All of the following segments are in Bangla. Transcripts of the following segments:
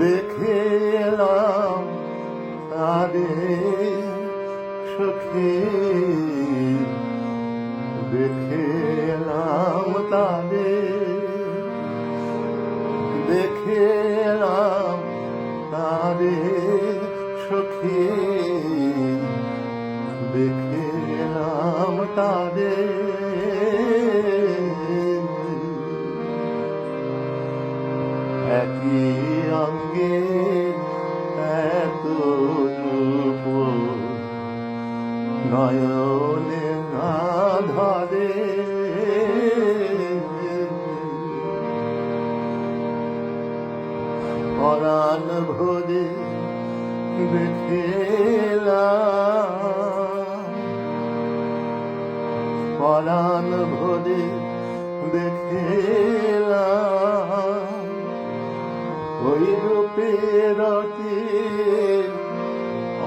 দেখে এলাম তারে সখী। দেখে এলাম তারে দেখে এলাম তারে সখী। দেখে এলাম তারে একই অঙ্গে এত নয়নে আধারে পরাণ ভরে দেখেলাম পরাণ ভরে ওই রূপে রতি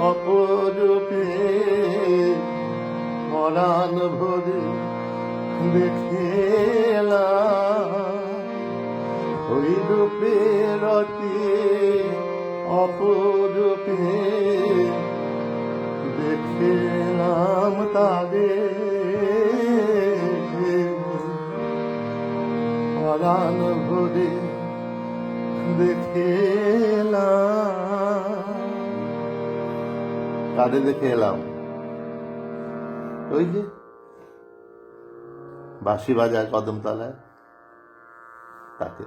অপরূপে পরাণ ভরে দেখেলাম। ওই রূপে রতি অপরূপে দেখলাম তাদের পরাণ ভরে দেখলাম। কাদের দেখে এলাম। ওই যে বাঁশি বাজায় কদমতলায় তাকে